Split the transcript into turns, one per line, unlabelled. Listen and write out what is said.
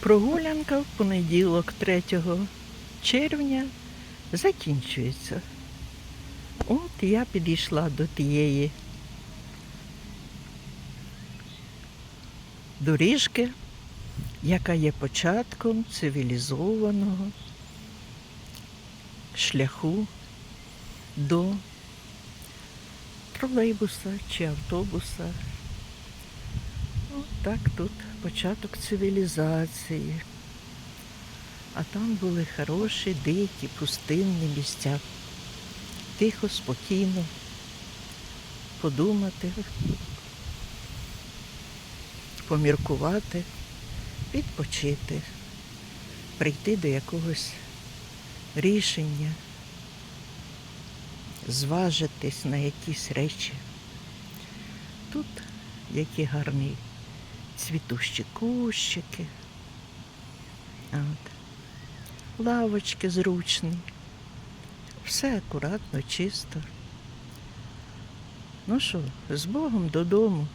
Прогулянка в понеділок 3 червня закінчується. От я підійшла до тієї доріжки, яка є початком цивілізованого шляху до тролейбуса чи автобуса. Так тут початок цивілізації. А там були хороші, дикі, пустинні місця. Тихо, спокійно подумати, поміркувати, відпочити, прийти до якогось рішення, зважитись на якісь речі. Тут які гарні цвітущі кущики. От. Лавочки зручні. Все акуратно, чисто. Ну що, з Богом додому.